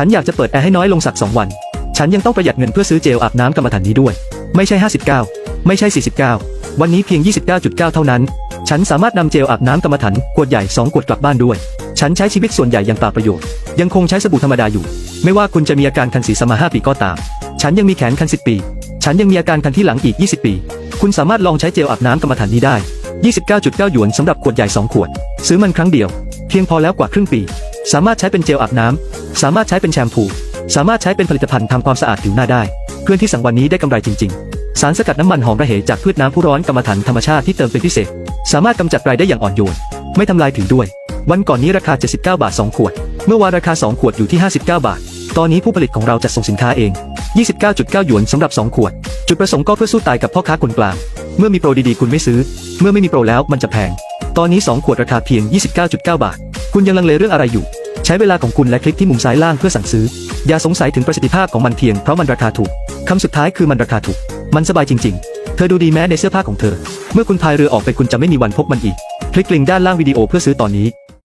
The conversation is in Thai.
ฉันอยากจะเปิดแอร์ให้น้อยลงสักสองวัน ฉันยังต้องประหยัดเงินเพื่อซื้อเจลอาบน้ำกรรมฐานนี้ด้วย ไม่ใช่ 59 ไม่ใช่ 49 วันนี้เพียง 29.9 เท่านั้น ฉันสามารถนำเจลอาบน้ำกรรมฐานขวดใหญ่ 2 ขวดกลับบ้านด้วย ฉันใช้ชีวิตส่วนใหญ่อย่างเปล่าประโยชน์ ยังคงใช้สบู่ธรรมดาอยู่ ไม่ว่าคุณจะมีอาการคันศีรษะมา5ปีก็ตาม ฉันยังมีแขนคัน10ปี ฉันยังมีอาการคันที่หลังอีก 20 ปี คุณสามารถลองใช้เจลอาบน้ำกรรมฐานนี้ได้ 29.9 หยวนสำหรับขวดใหญ่ 2 ขวด ซื้อมันครั้งเดียว เพียงพอแล้วกว่าครึ่งปี สามารถใช้เป็นเจลอาบน้ำ สามารถใช้เป็นแชมพู สามารถใช้เป็นผลิตภัณฑ์ทำความสะอาดผิวหน้าได้ เพื่อนที่สั่งวันนี้ได้กำไรจริง ๆ สารสกัดน้ำมันหอมระเหยจากพืชน้ำผู้ร้อนกรรมฐานธรรมชาติที่เติมเป็นพิเศษ สามารถกำจัดไรได้อย่างอ่อนโยน ไม่ทำลายผิวด้วย วันก่อนนี้ราคา 79 บาท 2 ขวด เมื่อวานราคา 2 ขวดอยู่ที่ 59 บาท ตอนนี้ผู้ผลิตของเราจัดส่งสินค้าเอง 29.9 หยวนสำหรับ 2 ขวด จุดประสงค์ก็เพื่อสู้ตายกับพ่อค้าคนกลาง เมื่อมีโปรดีๆคุณไม่ซื้อ เมื่อไม่มีโปรแล้วมันจะแพง ตอนนี้ 2 ขวดราคาเพียง 29.9 บาท คุณยังลังเลเรื่องอะไรอยู่ ใช้เวลาของคุณและคลิกที่มุมซ้ายล่างเพื่อสั่งซื้อ อย่าสงสัยถึงประสิทธิภาพของมันเพียงเพราะมันราคาถูก คำสุดท้ายคือมันราคาถูก มันสบายจริง ๆ เธอดูดีแม้ในเสื้อผ้าของเธอ เมื่อคุณพายเรือออกไปคุณจะไม่มีวันพบมันอีก คลิกลิงก์ด้านล่างวิดีโอเพื่อซื้อตอนนี้